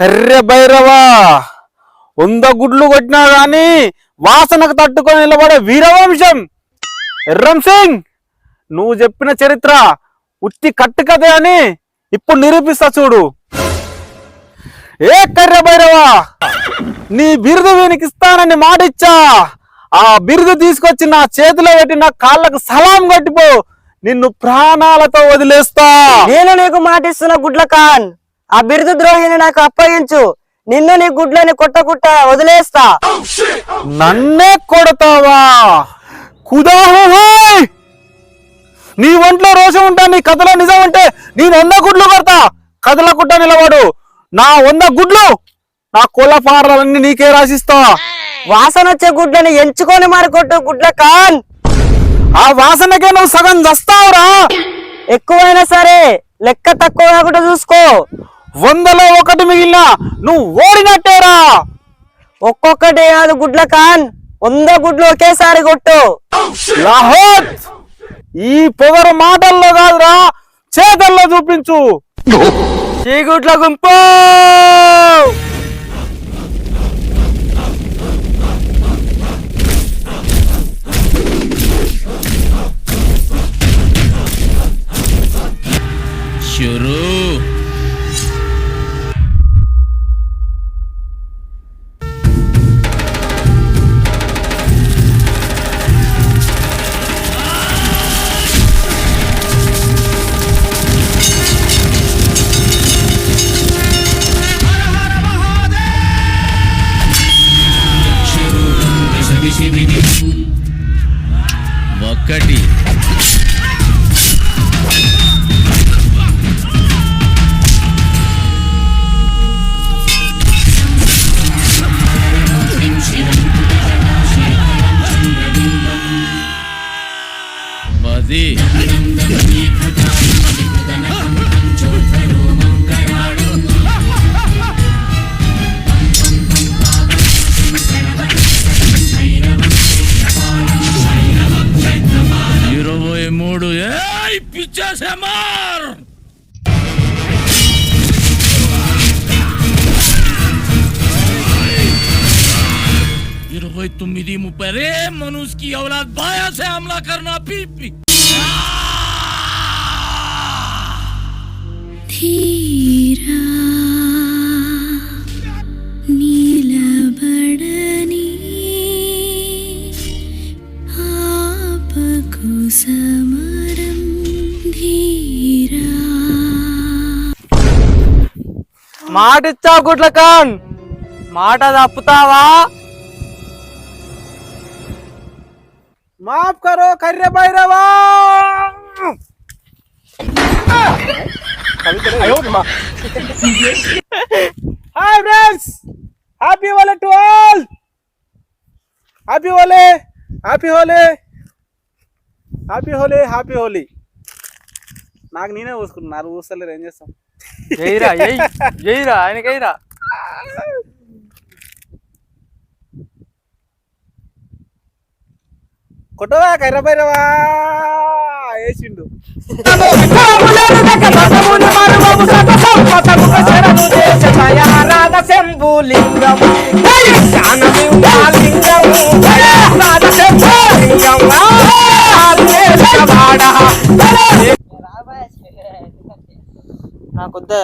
కర్రె భైరవా! వంద గుడ్లు కొట్టినా గాని వాసనకు తట్టుకొని నిలబడే వీరవంశం! ఎర్రం సింగ్! నువ్వు చెప్పిన చరిత్ర ఉత్తి కట్టు కదే అని ఇప్పుడు నిరూపిస్తా చూడు. ఏ కర్ర భైరవా! నీ బిరుదు వీనికి ఇస్తానని ఆ బిరుదు తీసుకొచ్చి నా చేతిలో పెట్టి నా కాళ్ళకు సలాం కట్టిపో! నిన్ను ప్రాణాలతో వదిలేస్తా! నేను నీకు మాటిస్తున్న గుడ్ల ఖాన్ ఆ బిరుదు ద్రోహిని నాకు అప్పగించు. నిన్ను నీ గుడ్లని కొట్టకుట్ట వదిలేస్తా. నన్నే కొడతావా? కుదాహోయ్ నీ ఒంట్లో రోషం ఉంటా నీ కథలో నిజం అంటే నేను వంద గుడ్లు కొడతా. కదలకుట్ట నిలబడు. నా వంద గుడ్లు నా కోళ్ళ ఫారాలన్నీ నీకే రాసిస్తా. వాసన వచ్చే గుడ్లని ఎంచుకొని మరి కొట్టు గుడ్ల కాన్ ఆ వాసనకే నువ్వు సగం చస్తావురా. ఎక్కువైనా సరే లెక్క తక్కువ కాకుండా చూసుకో. వందలో ఒకటి మిగిలిన నువ్వు ఓడినట్టేరా? ఒక్కొక్కటి కాదు గుడ్ల ఖాన్. వంద గుడ్లు ఒకేసారి కొట్టు. లాహోత్ ఈ పొగరు మాటల్లో కాదురా చేతల్లో చూపించు. చీగుట్ల గుంపు! शुरू ఒకటి. మది. ఏయ్ పిచ్చేసే మార్ ఇరవై తొమ్మిది ముప్పై రే మనుష్ కి औलाद बाया से हमला करना पी पी ధీరా నీలబడని ఆపకు సమరం మాట ఇచ్చావు గుడ్ల ఖాన్ మాట తప్పుతావా? మాఫ్ కరో కర్రె Bhairava. Hi friends happy Holi to all happy Holi happy Holi happy Holi happy Holi నాకు నేనే పూసుకున్నా నాకు పూస్తలేరు ఏం చేస్తాం? జైరా జైరా ఆయనకైరా కొట్టవా కర్ర భైరవా వేసిండు నాకు వద్దా